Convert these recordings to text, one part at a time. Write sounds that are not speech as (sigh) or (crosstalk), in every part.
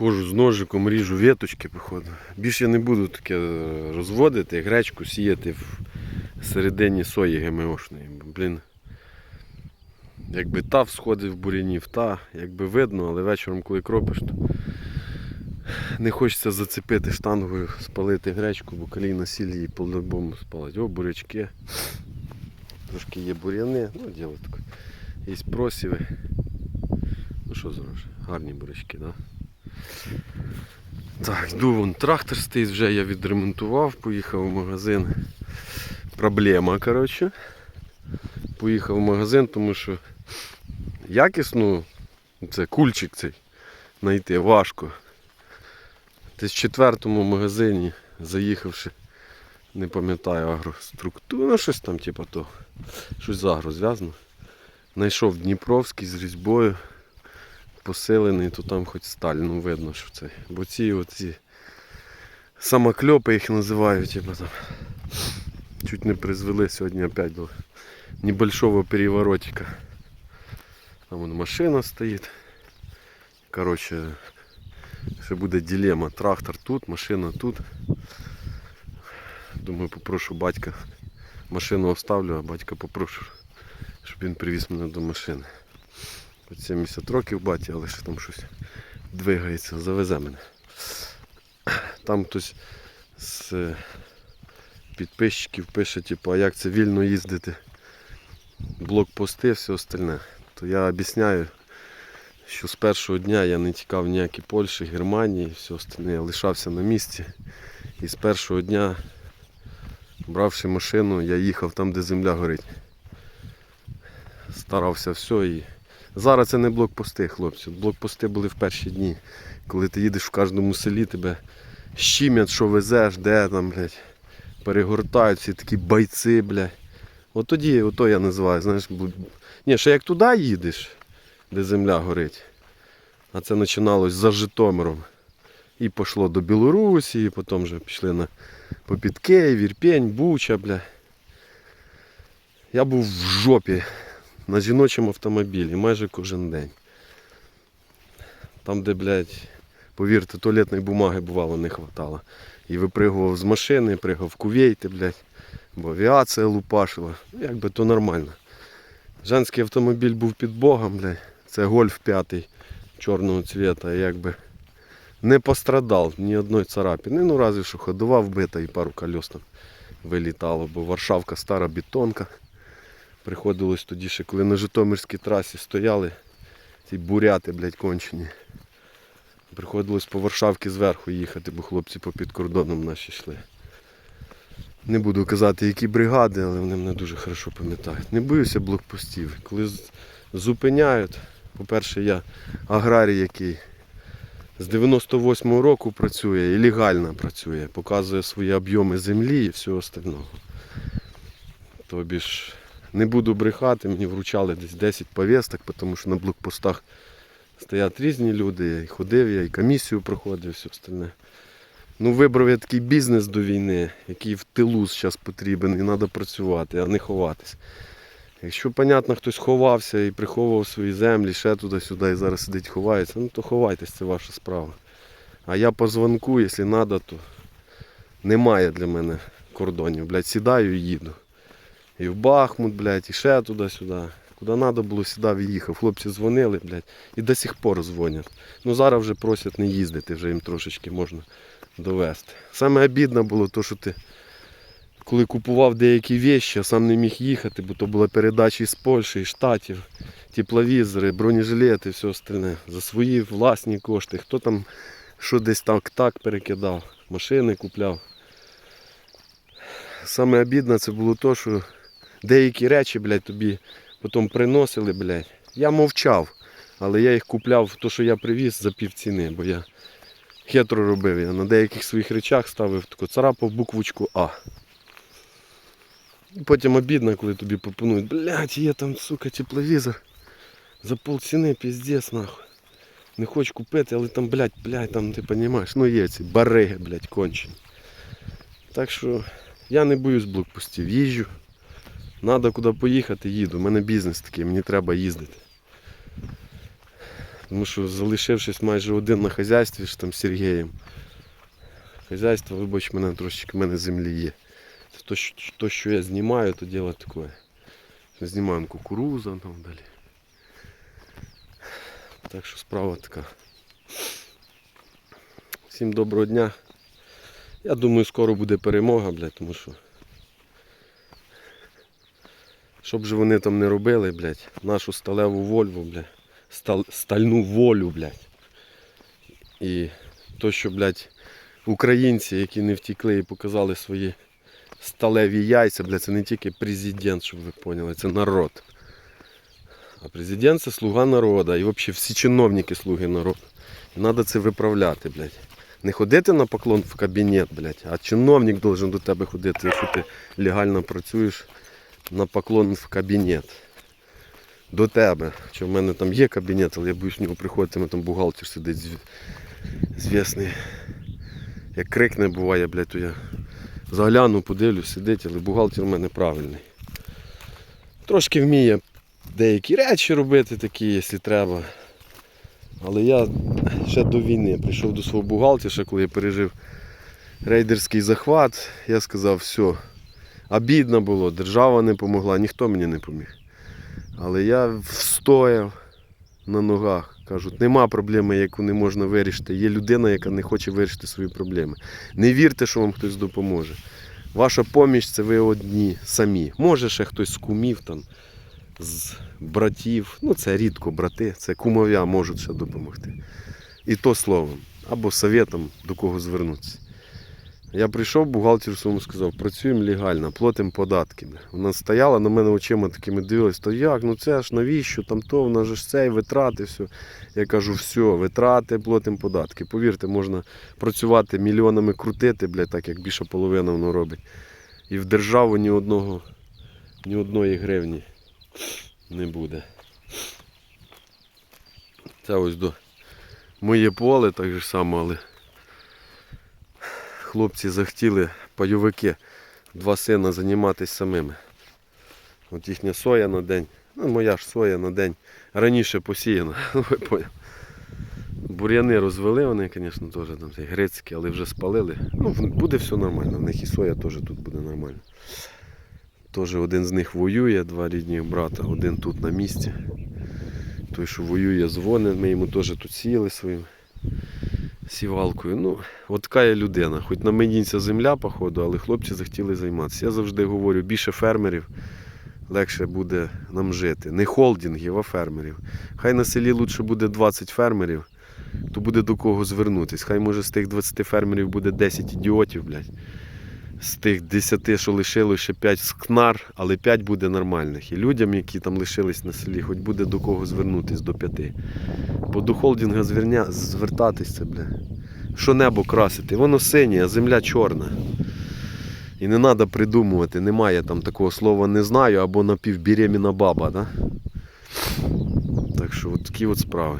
Ходжу з ножиком, ріжу веточки, походу. Більше я не буду таке розводити, гречку сіяти в середині сої ГМОшної. Блін. Якби та всходить в бурянів, та, якби видно, але вечором, коли кропиш, то не хочеться зацепити штангою, спалити гречку, бо колійна сіль її по-любому спалить. О, бурячки. Трошки є буряни, ну діло таке. Є просіви. Ну що зробиш? Гарні бурячки, так? Да? Так, йду вон трактор стоїть, вже я відремонтував, поїхав в магазин. Проблема, коротше. Поїхав в магазин, тому що якісну, це кульчик цей, знайти важко. Десь в четвертому магазині, заїхавши, не пам'ятаю агроструктуру, ну щось там, типу то, щось з агро зв'язано. Знайшов Дніпровський з різьбою посилений, то там хоч сталь, ну видно, що це. Бо ці оці самокльопи їх називають, типу там. Чуть не призвели сьогодні опять до небольшого переворотика. Там вон машина стоїть. Коротше, ще буде дилема. Трактор тут, машина тут. Думаю, попрошу батька. Машину оставлю, а батька попрошу, щоб він привіз мене до машини. Хоч 70 років баті, але ще там щось двигається, завезе мене. Там хтось з е, підписчиків пише, типу, а як це вільно їздити, блокпости, все остальне. То я об'ясняю, що з першого дня я не тікав ніякі Польщі, Германії, все остальне, я лишався на місці. І з першого дня, бравши машину, я їхав там, де земля горить. Старався все і. Зараз це не блокпости, хлопці. Блокпости були в перші дні. Коли ти їдеш в кожному селі, тебе щімять, що везеш, де там, блядь, перегортають всі такі бойці, блядь. От тоді, ото я називаю, знаєш, ні, ще як туди їдеш, де земля горить. А це починалось за Житомиром. І пішло до Білорусі, і потім вже пішли на попід Київ, Ірпень, Буча, бля. Я був в жопі на жіночому автомобілі майже кожен день. Там, де, блядь, повірте, туалетної бумаги бувало не хватало. І випригував з машини, пригав в кувейти, блядь, бо авіація лупашила. Ну, Якби то нормально. Женський автомобіль був під Богом, блядь. Це гольф п'ятий чорного цвіта, якби не пострадав ні одної царапини. Ну, разве що ходова вбита і пару колес там вилітало, бо Варшавка стара бетонка. Приходилось тоді ще, коли на Житомирській трасі стояли ці буряти, блядь, кончені. Приходилось по Варшавці зверху їхати, бо хлопці попід кордоном наші йшли. Не буду казати, які бригади, але вони мене дуже хорошо пам'ятають. Не боюся блокпостів. Коли зупиняють, по-перше, я аграрій, який з 98-го року працює і легально працює, показує свої об'єми землі і всього остального. Тобі ж не буду брехати, мені вручали десь 10 повісток, тому що на блокпостах стоять різні люди, я і ходив, я і комісію проходив, все остальне. Ну, вибрав я такий бізнес до війни, який в тилу зараз потрібен і треба працювати, а не ховатись. Якщо, понятно, хтось ховався і приховував свої землі, ще туди-сюди і зараз сидить ховається, ну то ховайтесь, це ваша справа. А я по дзвонку, якщо треба, то немає для мене кордонів. Блядь, сідаю і їду. І в Бахмут, блядь, і ще туди-сюди. Куди треба було, сідав і. Хлопці дзвонили, блядь, і до сих пор дзвонять. Ну зараз вже просять не їздити, вже їм трошечки можна довести. Саме обідно було те, що ти коли купував деякі вещи, а сам не міг їхати, бо то була передача із Польщі, із Штатів, тепловізори, бронежилети, все остальне. За свої власні кошти. Хто там що десь так так перекидав, машини купляв. Саме обідно це було то, що деякі речі, блядь, тобі потім приносили, блядь. Я мовчав, але я їх купляв, то, що я привіз за півціни, бо я хитро робив. Я на деяких своїх речах ставив таку царапав буквочку А. І потім обідно, коли тобі пропонують, блядь, є там, сука, тепловізор. За полціни піздець, нахуй. Не хочу купити, але там, блядь, блядь, там ти розумієш, ну є ці бариги, блядь, кончені. Так що я не боюсь блокпостів, їжджу. Надо куди поїхати, їду. У мене бізнес такий, мені треба їздити. Тому що залишившись майже один на хазяйстві ж там з Сергієм. Хазяйство, вибач мене, трошечки в мене землі є. То, що, то, що я знімаю, то діло таке. Знімаємо кукурузу там далі. Так що справа така. Всім доброго дня. Я думаю, скоро буде перемога, блядь, тому що. Щоб же вони там не робили, блядь, нашу сталеву вольву, блядь, стал, стальну волю, блядь. І то, що, блядь, українці, які не втікли і показали свої сталеві яйця, блядь, це не тільки президент, щоб ви поняли, це народ. А президент це слуга народу. І взагалі всі чиновники слуги народу. І треба це виправляти, блядь. Не ходити на поклон в кабінет, блядь, а чиновник должен до тебе ходити, якщо ти легально працюєш на поклон в кабінет. До тебе. Що в мене там є кабінет, але я боюсь в нього приходити, мене там бухгалтер сидить зв- звісний. Як крикне буває, блядь, то я загляну, подивлюсь, сидить, але бухгалтер в мене правильний. Трошки вміє деякі речі робити такі, якщо треба. Але я ще до війни прийшов до свого бухгалтера, коли я пережив рейдерський захват, я сказав, все, обідно було, держава не допомогла, ніхто мені не поміг. Але я встояв на ногах. Кажуть, нема проблеми, яку не можна вирішити. Є людина, яка не хоче вирішити свої проблеми. Не вірте, що вам хтось допоможе. Ваша поміч це ви одні самі. Може ще хтось з кумів там, з братів. Ну це рідко брати, це кумов'я можуть ще допомогти. І то словом, або советом до кого звернутися. Я прийшов, бухгалтер своєму сказав, працюємо легально, платимо податки. Вона стояла на мене очима такими дивилась, то як, ну це ж навіщо, там то, вона ж цей, витрати, все. Я кажу, все, витрати, платимо податки. Повірте, можна працювати мільйонами крутити, блядь, так як більше половина воно робить. І в державу ні одного, ні одної гривні не буде. Це ось до моє поле так же само, але хлопці захотіли пайовики, два сина займатися самими. От їхня соя на день, ну моя ж соя на день раніше посіяна. (laughs) Бур'яни розвели вони, звісно, теж там грецькі, але вже спалили. Ну, буде все нормально, в них і соя теж тут буде нормально. Теж один з них воює, два рідні брата, один тут на місці. Той, що воює, дзвонить, ми йому теж тут сіяли своїм сівалкою. Ну, от така є людина. Хоч на мені земля, походу, але хлопці захотіли займатися. Я завжди говорю, більше фермерів, легше буде нам жити. Не холдингів, а фермерів. Хай на селі лучше буде 20 фермерів, то буде до кого звернутися. Хай може з тих 20 фермерів буде 10 ідіотів, блядь. З тих 10, що лишилось ще 5 скнар, але 5 буде нормальних. І людям, які там лишились на селі, хоч буде до кого звернутися до 5. Бо до холдинга зверня... звертатись це, бля. Що небо красити? Воно синє, а земля чорна. І не треба придумувати, немає там такого слова не знаю або напівбеременна баба, да? Так що от такі от справи.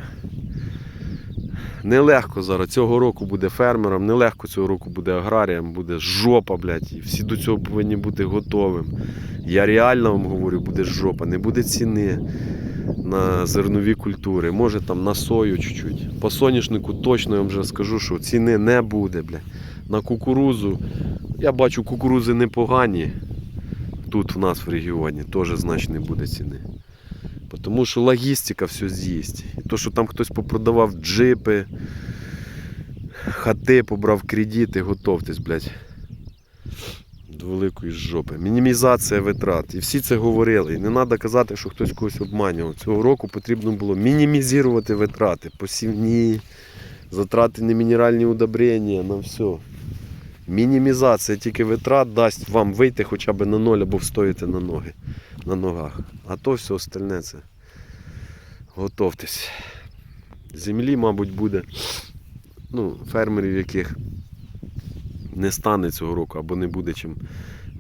Нелегко зараз цього року буде фермерам, нелегко цього року буде аграріям, буде жопа, блядь, і всі до цього повинні бути готовим. Я реально вам говорю, буде жопа, не буде ціни на зернові культури, може там на сою чуть-чуть. По соняшнику точно я вам вже скажу, що ціни не буде, блядь. На кукурузу. Я бачу, кукурузи непогані тут в нас в регіоні, теж значить не буде ціни. Тому що логістика все з'їсть. І то, що там хтось попродавав джипи, хати, побрав кредити, готовтесь, блядь. До великої жопи. Мінімізація витрат. І всі це говорили. І не треба казати, що хтось когось обманював. Цього року потрібно було мінімізувати витрати, посівні, затрати на мінеральні удобрення, на все. Мінімізація тільки витрат дасть вам вийти хоча б на ноль або встояти на ноги, на ногах. А то все остальне це. Готовтесь. Землі, мабуть, буде. Ну, фермерів, яких не стане цього року, або не буде чим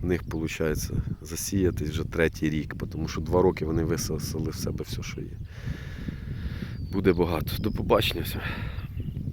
в них виходить засіятись вже третій рік, тому що два роки вони висосали в себе все, що є. Буде багато. До побачення.